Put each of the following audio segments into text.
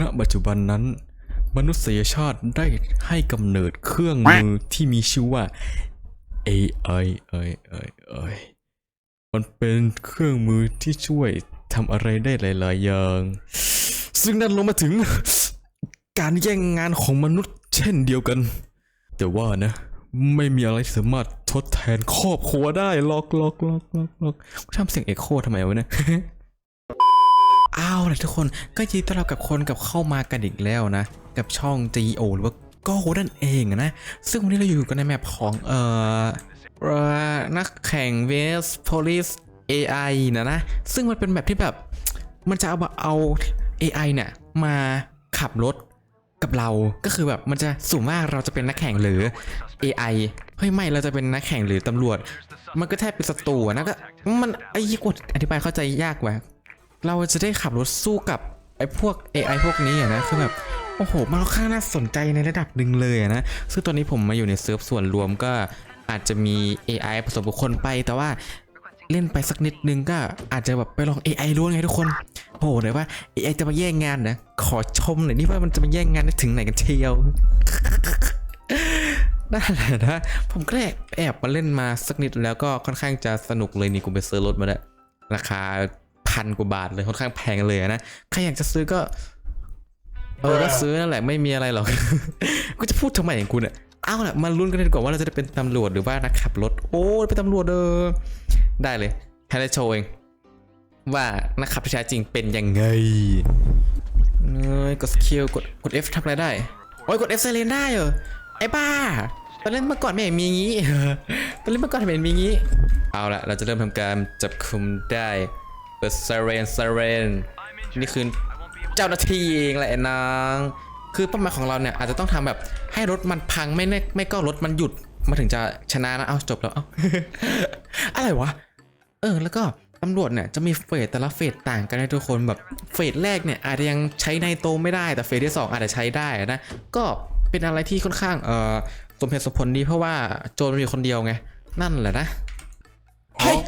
ณปัจจุบันนั้น มนุษยชาติได้ให้กำเนิดเครื่องมือที่มีชื่อว่า AI เอ้ยเอ้ยเอ้ยมันเป็นเครื่องมือที่ช่วยทำอะไรได้หลาย ๆ อย่าง ซึ่งนั่นลงมาถึง การแย่งงานของมนุษย์เช่นเดียวกัน แต่ว่านะ ไม่มีอะไรสามารถทดแทนครอบครัวได้หรอกหรอกหรอกหรอกหรอกทำเสียงเอ็กโคทำไมวะเนี่ย อาล่ะทุกคนก็ยินดีต้อนรับกับคนกับเข้ามากันอีกแล้วนะ กับช่อง GO หรือว่าก็นั่นเองนะ ซึ่งวันนี้เราอยู่กันในแมปของเอ่อเออนักแข่ง vs police AI นะนะ ซึ่งมันเป็นแบบที่แบบมันจะเอามาเอา AI เนี่ยมาขับรถกับเรา ก็คือแบบมันจะสุ่มว่าเราจะเป็นนักแข่งหรือ AI เฮ้ยไม่เราจะเป็นนักแข่งหรือตำรวจ มันก็แทบเป็นศัตรูนะก็มันไอ้ยี่กดอธิบายเข้าใจยากกว่า เราจะได้ขับรถสู้กับไอ้พวก AI พวกนี้อะนะคือแบบโอ้โหมันค่อนข้างน่าสนใจในระดับหนึ่งเลยอะนะซึ่งตอนนี้ผมมาอยู่ในเซิร์ฟส่วนรวมก็อาจจะมี AI ผสมบุคคลไปแต่ว่าเล่นไปสักนิดนึงก็อาจจะแบบไปลอง AI ล้วนไงทุกคนโอ้โหเดี๋ยวว่า AI จะมาแย่งงานนะ ขอชมหน่อยนี่ว่ามันจะมาแย่งงานได้ถึงไหนกันเชียวนั่นแหละนะ ผมก็เลยแอบมาเล่นมาสักนิดแล้วก็ค่อนข้างจะสนุกเลยนี่กูไปซื้อรถมาแล้วราคา พันกว่าบาทเลยค่อนข้างแพงเลยนะใครอยากจะซื้อก็ เออก็ซื้อนั่นแหละไม่มีอะไรหรอกกูจะพูดทำไมอย่างกูเนี่ยเอาล่ะมาลุ้นกันเลยดีกว่าว่าเราจะได้เป็นตำรวจหรือว่านักขับรถ โอ้เป็นตำรวจเออได้เลยให้ได้โชว์เองว่านักขับที่แท้จริงเป็นยังไงเอ้ยกดสกิลกดกด F ทำอะไรได้ โอ้ยกด F ไซเลนได้เหรอไอ้บ้าตอนเล่นเมื่อก่อนไม่เห็นมีงี้ตอนเล่นเมื่อก่อนไม่เห็นมีงี้ เอาละเราจะเริ่มทำการจับคุมได้ เปิดไซเรนไซเรนนี่คือเจ้าหน้าที่เองแหละนาง คือเป้าหมายของเราเนี่ยอาจจะต้องทำแบบให้รถมันพังไม่แน่ไม่ก็รถมันหยุดมาถึงจะชนะนะ เอาจบแล้ว เอาอะไรวะ เออ แล้วก็ตำรวจเนี่ยจะมีเฟสแต่ละเฟสต่างกันนะทุกคนแบบเฟสแรกเนี่ยอาจจะยังใช้ในโตไม่ได้แต่เฟสที่สองอาจจะใช้ได้นะ ก็เป็นอะไรที่ค่อนข้างเอ่อสมเหตุสมผลดีเพราะว่าโจรมันมีคนเดียวไง นั่นแหละนะเฮ้ย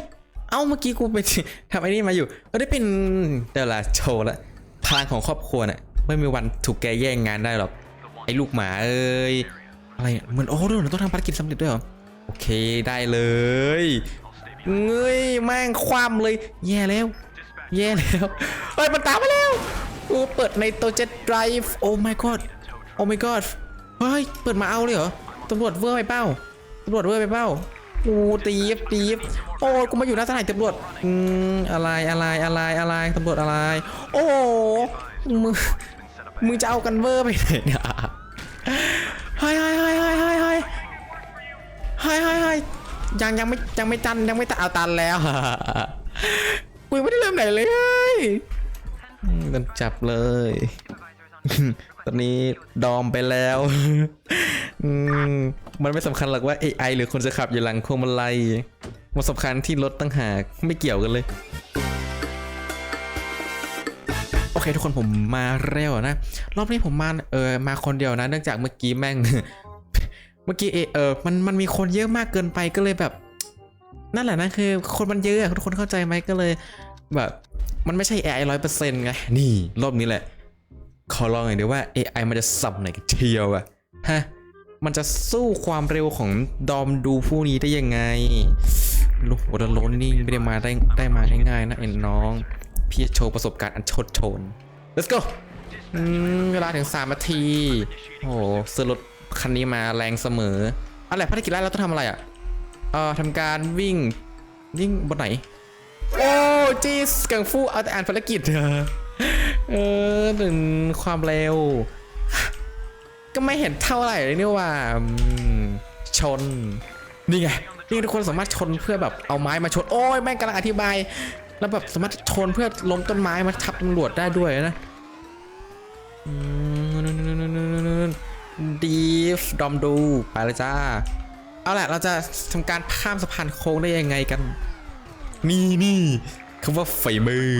อ้าเมื่อกี้กูไปทำไอ้นี่มาอยู่ก็ได้เป็นเดี๋ยวละโชว์ละพลังของครอบครัวเนี่ยไม่มีวันถูกแกแย่งงานได้หรอกไอ้ลูกหมาเอ้ยอะไรเนี่ยเหมือนโอ้ดี๋ยต้องทำภารกิจสำเร็จด้วยเหรอโอเคได้เลยเงยแม่งคว่ำเลย แย่แล้ว แย่แล้วเฮ้ยมันตามมาแล้วกูเปิดในตัวเจ็ตไดรฟ์โอ้ my god โอ้ my god เฮ้ยเปิดมาเอาเลยเหรอตำรวจเวอร์ไปเป้าตำรวจเวอร์ไปเป้า โอ้ตีฟตีฟโอ้กูมาอยู่หน้าสถานีตำรวจอืมอะไรอะไรอะไรอะไรตำรวจอะไร โอ้มึงมึงจะเอากันเวอร์ไปไหนเนี่ยเฮ้ยเฮ้ยเฮ้ยเฮ้ยเฮ้ยเฮ้ยเฮ้ยเฮ้ยเฮ้ยยังยังไม่ยังไม่ตันยังไม่ตันเอาตันแล้วกูยังไม่ได้เริ่มไหนเลยมโดนจับเลย ตอนนี้ดอมไปแล้ว อืม มันไม่สำคัญหรอกว่า AI หรือคนจะขับอยู่หลังพวงมาลัยมันสำคัญที่รถตั้งหากไม่เกี่ยวกันเลย โอเคทุกคนผมมาเร็วนะ รอบนี้ผมมาเออมาคนเดียวนะเนื่องจากเมื่อกี้แม่ง เมื่อกี้เอเออมันมันมีคนเยอะมากเกินไปก็เลยแบบ นั่นแหละนะคือ คนมันเยอะอะทุกคนเข้าใจไหมก็เลย แบบ มันไม่ใช่ AI ร้อยเปอร์เซ็นต์ไงนี่ รอบนี้แหละขอลองหน่อยดีว่า AI มันจะสับไหนกันเทียวอะฮะ มันจะสู้ความเร็วของดอมดูผู้นี้ได้ยังไงลูกวอร์โลนนี่ไม่ได้มาได้ได้มาง่ายๆนะไอ้น้อง พี่จะโชว์ประสบการณ์อันชดโชน let's go เวลาถึง 3 นาที โอ้โหซื้อรถคันนี้มาแรงเสมออะไรภารกิจแรกเราต้องทำอะไรอะ เอ่อทำการวิ่ง วิ่งบนไหน โอ้จีสกังฟูเอาแต่อ่านภารกิจเอเออถึงความเร็ว ก็ไม่เห็นเท่าไหร่เลยนี่ว่าชน นี่ไง นี่ทุกคนสามารถชนเพื่อแบบเอาไม้มาชน โอ้ยแม่งกำลังอธิบาย แล้วแบบสามารถชนเพื่อล้มต้นไม้มาทับตำรวจได้ด้วยนะดีฟดอมดู ไปเลยจ้า เอาแหละเราจะทำการข้ามสะพานโค้งได้ยังไงกัน นี่นี่คำว่าฝีมือ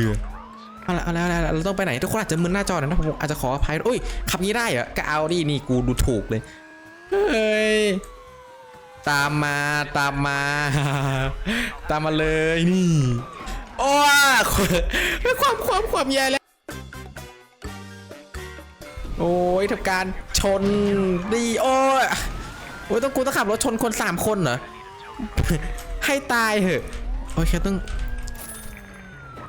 เอาละเอาละเอาละเราต้องไปไหนทุกคนอาจจะมึนหน้าจอหน่อยนะผมอาจจะขออภัยอุ้ยขับงี้ได้เหรอก็เอาดินี่กูดูถูกเลยเฮ้ยตามมาตามมา ตามมาเลยนี่โอ้ยความความความแย่แล้วโอ้ยทำการชนดีโอ้ยโอ้ยต้องกูต้องขับรถชนคนสามคนเหรอให้ตายเหอะโอเคต้อง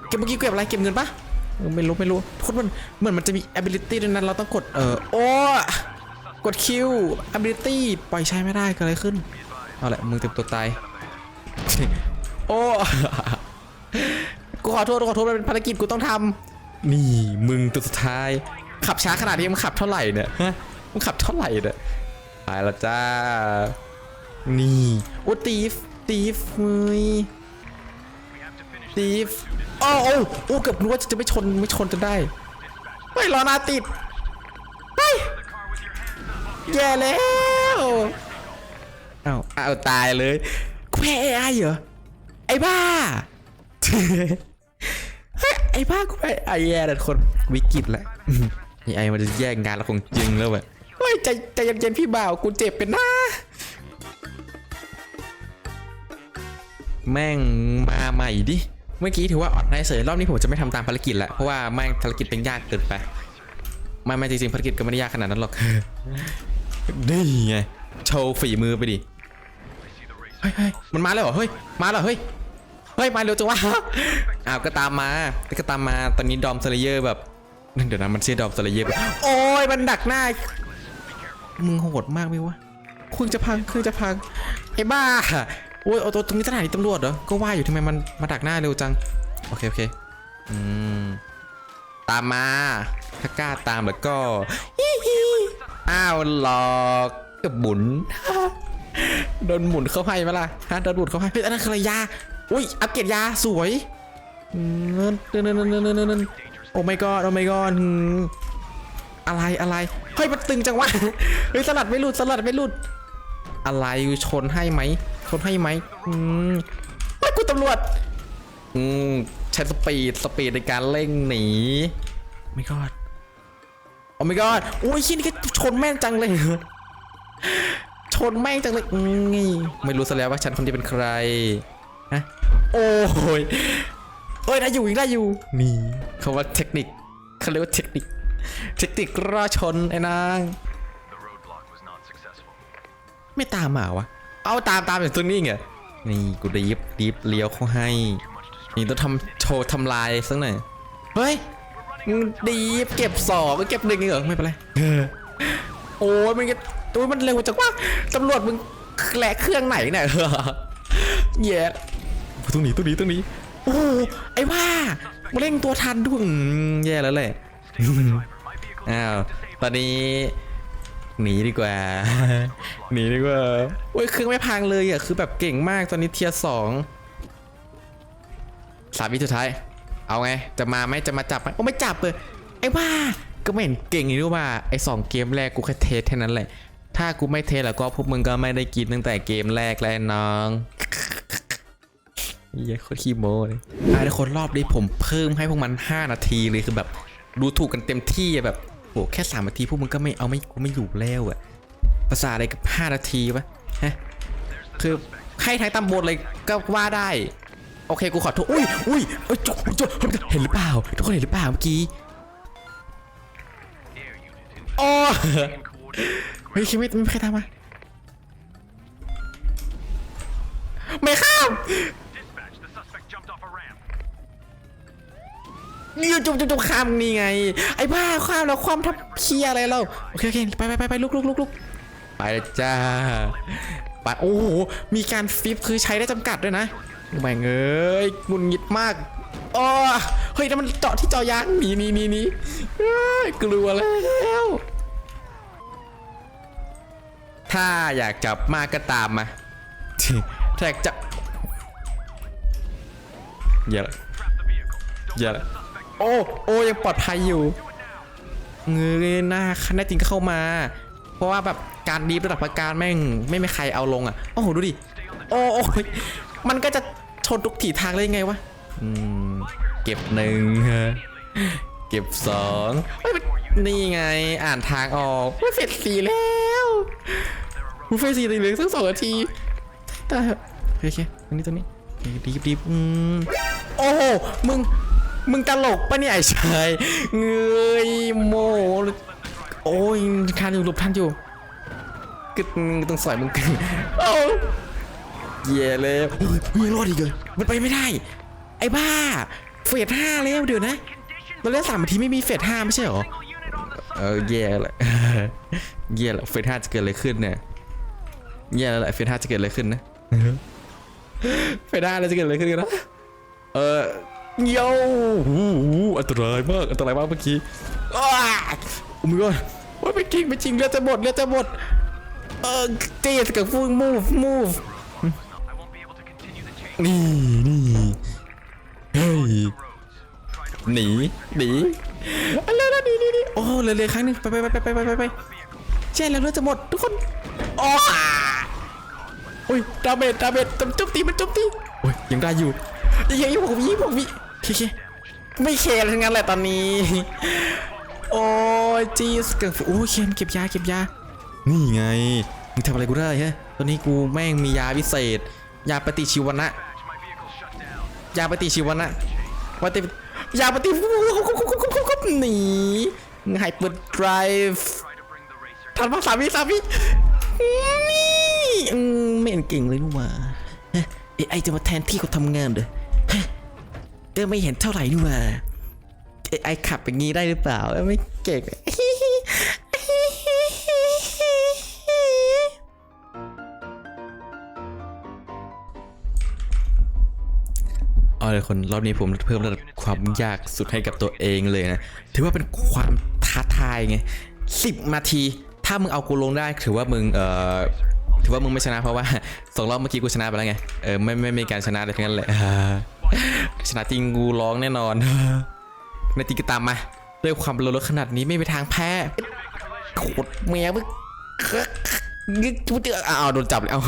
เก็บเมื่อกี้เก็บอะไรเก็บเงินปะ เออไม่รู้ไม่รู้ทุกคนมันเหมือนมันจะมี ability ด้วยนั้นเราต้องกดเออโอ้กดคิว ability ปล่อยใช้ไม่ได้เกิดอะไรขึ้นเอาละมึงเต็มตัวตายโอ้กูขอโทษกูขอโทษมันเป็นภารกิจกูต้องทำนี่มึงตัวสุดท้าย ขับช้าขนาดนี้มึงขับเท่าไหร่เนี่ยฮะมึงขับเท่าไหร่เนี่ยไปแล้วจ้านี่โอ้ตีฟตีฟเฮ้ย ตีฟโอ้โอ้โอ้เกือบรู้ว่าจะไม่ชนไม่ชนจะได้ไม่รอนาติดเฮ้ยแย่แล้วอ้าวอ้าวตายเลยแพ้ไอ้เหรอไอ้บ้าไอ้บ้ากูไอ้แย่แต่คนวิกฤตแล้วอืมนี่ไอ้มันจะแย่งงานเราคงจริงแล้วเว้ยเฮ้ยใจใจเย็นๆพี่บ่าวกูเจ็บเป็นหน้าแม่งมาใหม่ดิ เมื่อกี้ถือว่าอ่อนได้เสยรอบนี้ผมจะไม่ทำตามภารกิจละเพราะว่าแม่งภารกิจเป็นยากเกินไปไม่ไม่จริงๆภารกิจก็ไม่ได้ยากขนาดนั้นหรอกนี่ไงโชว์ฝีมือไปดิเฮ้ยเฮ้ยมันมาแล้วเหรอเฮ้ยมาแล้วเฮ้ยเฮ้ยมาเร็วจังวะอ้าวก็ตามมาก็ตามมาตอนนี้ดอมสเลเยอร์แบบเดี๋ยวนะมันชื่อดอมสเลเยอร์แบบโอ้ยมันดักหน้ามึงโหดมากไหมวะเครื่องจะพังเครื่องจะพังไอ้บ้า โอ้ยเอาตัวตรงนี้สถานีตำรวจเหรอ ก็ว่าอยู่ทำไมมันมาดักหน้าเร็วจัง โอเคโอเค อืม ตามมา ถ้ากล้าตามแล้วก็ฮิฮิอ้าวหลอกกับบุญโดนหมุนเข้าให้ไหมล่ะฮะโดนหมุนเข้าให้เฮ้ยอันนั้นคืออะไรยาอุ้ย อัปเกรดยาสวยอืมเนินเนินเนินเนินเนินเนินโอ้ my god โอ้ my god อืมอะไรอะไรเฮ้ยมันตึงจังวะเฮ้ยสลัดไม่หลุดสลัดไม่หลุด อะไรชนให้ไหม ชนให้ไหมอืมไอ้ยกูตำรวจ อืมใช้สปีดสปีดในการเร่งหนีไม่กอดโอ้ไม่กอดโอ้ยชิ้นนี้ก็ชนแม่งจังเลยชนแม่งจังเลยอืมนี่ไม่รู้ซะแล้วว่าฉันคนนี้เป็นใครฮะโอ้ยเอ้ยได้อยู่อีกได้อยู่นี่เขาว่าเทคนิคเขาเรียกว่าเทคนิค เทคนิครอชนไอ้นาง The roadblock was not successful. ไม่ตามมาวะ เอาตามตามอย่างตัวนี้ไงนี่กูรีบรีบเลี้ยวเขาให้ นี่ต้องทำโชว์ทำลายสักหน่อย เฮ้ยมึงดีบเก็บสองก็เก็บหนึ่งเหรอไม่เป็นไรโอ้ยมันก็ตัวมันเร็วจังว่ะตำรวจมึงแหลกเครื่องไหนเนี่ยแย่ตรงนี้ตรงนี้ตรงนี้โอ้ไอ้ว่าเร่งตัวทันด้วยแย่แล้วแหละอ้าวตอนนี้ หนีดีกว่า หนีดีกว่าโอ้ยเครื่องไม่พังเลยอะคือแบบเก่งมากตอนนี้เทียร์สองสามวิสุดท้าย เอาไง จะมาไหมจะมาจับไหมโอ้ไม่จับเลยไอ้บ้าก็ไม่เห็นเก่งนี่รู้ว่าไอ้สองเกมแรกกูแค่เทสแค่นั้นแหละ ถ้ากูไม่เทสแล้วก็พวกมึงก็ไม่ได้กินตั้งแต่เกมแรกแล้วน้องเหี้ยโคตรขี้โม้เลยไอ้คนรอบนี้ผมเพิ่มให้พวกมัน 5 นาทีเลยคือแบบดูถูกกันเต็มที่แบบ หแค่3นาทีพวกมึงก็ไม่เอาไม่กูไม่อยู่แล้วอะภาษาอะไรกับ5นาทีวะฮะคือให้ทั้งตำบลเลยก็ว่าได้ โอเคกูขอโทษอุ้ยอุ้ยเอ้ยจุ๊จุ๊เห็นหรือเปล่าทุกคนเห็นหรือเปล่าเมื่อกี้โอ้ and coordinate. เฮ้ยคิดไม่ไม่ใครทำมาไม่ข้าม นี่จุ๊บจุ๊บจุบข้ามนี่ไง ไอ้บ้าข้ามแล้วความทับเคียอะไรเราโอเคโอเคไปไปไปไปลุกลุกลุกลุกไปเลยจ้าไปโอ้โหมีการฟิปคือใช้ได้จำกัดด้วยนะแม่งเอ้ยงุนงิดมากอ๋อเฮ้ยนั่นมันเจาะที่จาะยางหนีหนีหนีหนีเอ้ยกลัวแล้วถ้าอยากจับมากก็ตามมาถ้าอยากจับอย่าละ Trap the vehicle. Don't อย่าละ โอ้โอ้ยังปลอดภัยอยู่เงยหน้าคันแน่จริงก็เข้ามา เพราะว่าแบบการดีฟระดับประการแม่งไม่มีใครเอาลงอะโอ้โหดูดิโอ้โอ้ยมันก็จะชนทุกถีทางเลยงไงวะเก็บหนึ่งฮะเก็บสองนี่ไงอ่านทางออกเฟสสี่แล้วกูเฟสสี่เหลือสักสองนาทีแต่โอเคตรงนี้ตรงนี้ดีบดีบอืมโอ้โหมึง มึงตลกปะเนี่ยไอ้ชายเงยโมทันอยู่หลบทันอยู่กึดต้องสอยมึงกันโอ้เย่เลยโอ้ยยังรอดอีกเหรอมันไปไม่ได้ ไอ้บ้า เฟสห้าแล้วเดี๋ยวนะตอนแรกสามนาทีไม่มีเฟสห้าไม่ใช่หรอเออแย่ละแย่ละเฟสห้าจะเกิดอะไรขึ้นเนี่ยแย่แล้วแหละเฟสห้าจะเกิดอะไรขึ้นนะเฟสห้าจะเกิดอะไรขึ้นกันนะเออ เย้โอ้โหอันตรายมากอันตรายมากเมื่อกี้อ้าโอ้ยก่อนโอ้ยไม่จริงไม่จริงเลือดจะหมดเลือดจะหมดเออเจ๊กับฟูง move move นี่นี่เฮ้ยหนีหนีอะไรนะหนีหนีหนีโอ้เหลือเหลือครั้งหนึ่งไปไปไปไปไปไปไปเจ๊แล้วเลือดจะหมดทุกคนอ๋อโอ้ยดาเมจดาเมจจุ๊บตีมันจุ๊บตีโอ้ยยังได้อยู่ยังอยู่ผมยี่ผมยี่ เคเคไม่เคอะไรทั้งนั้นแหละตอนนี้ โอ้ยจีสเกิดโอ้ยเคนเก็บยาเก็บยา นี่ไง มึงทำอะไรกูได้ฮะ ตอนนี้กูแม่งมียาพิเศษ ยาปฏิชีวนะ patch. My vehicle shut down. ยาปฏิชีวนะปฏิยาปฏิหนีไฮเปอร์ไดรฟ์ Try to bring the racer ทันมาสามวิสามวินี่อืมไม่เห็นเก่งเลยนี่หว่าฮะเอไอจะมาแทนที่เขาทำงานเด้อฮะ เออไม่เห็นเท่าไหร่นี่ว่าเอไอขับอย่างงี้ได้หรือเปล่าไม่เก่งเอาเลยคนรอบนี้ผมเพิ่มระดับความยากสุดให้กับตัวเองเลยนะ ถือว่าเป็นความท้าทายไงสิบนาที ถ้ามึงเอากูลงได้ ถือว่ามึงเอ่อถือว่ามึงไม่ชนะเพราะว่าสองรอบเมื่อกี้กูชนะไปแล้วไงเออไม่ไม่ไม่มีการชนะเลยทั้งนั้นแหละ ชนะจริงกูร้องแน่นอนในตีก็ตามมาด้วยความเร็วขนาดนี้ไม่มีทางแพ้โคตรเมียมึงยึกจุดอ้าโดนจับเลยเอา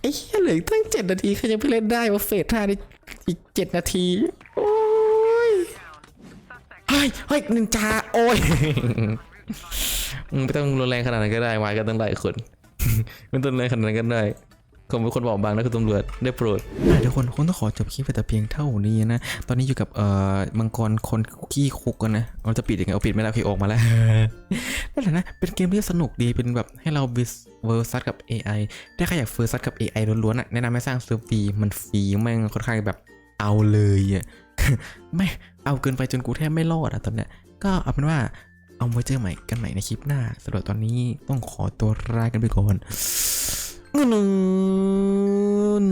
ไอ้เหี้ยเหลือตั้งเจ็ดนาทีเขายังไม่เล่นได้ว่าเฟสท่าได้อีกเจ็ดนาทีโอ้ยเฮ้ยเฮ้ยนินจาโอ้ยมึงไม่ต้องรุนแรงขนาดนั้นก็ได้วายกันตั้งหลายคนไม่ต้องรุนแรงขนาดนั้นก็ได้ ผมเป็นคนบอกบางนะคุณตำรวจได้โปรดเดี๋ยวคนคงต้องขอจบคลิปไปแต่เพียงเท่านี้นะ ตอนนี้อยู่กับเอ่อมังกรคนขี้คุกกันนะเราจะปิดยังไงเอาปิดไม่ได้พี่ออกมาแล้วนั่นแหละนะเป็นเกมที่สนุกดีเป็นแบบให้เราวิสเวอร์ซัสกับ AI ถ้าใครอยากเวอร์ซัสกับ AI ล้วนๆอะแนะนำให้สร้างเซิร์ฟฟรีมันฟรีแม่งค่อนข้างแบบเอาเลยอะไม่เอาเกินไปจนกูแทบไม่รอดอะตอนเนี้ยก็เอาเป็นว่าเอาไว้เจอใหม่กันใหม่ในคลิปหน้าสำหรับตอนนี้ต้องขอตัวลากันไปก่อน นู่น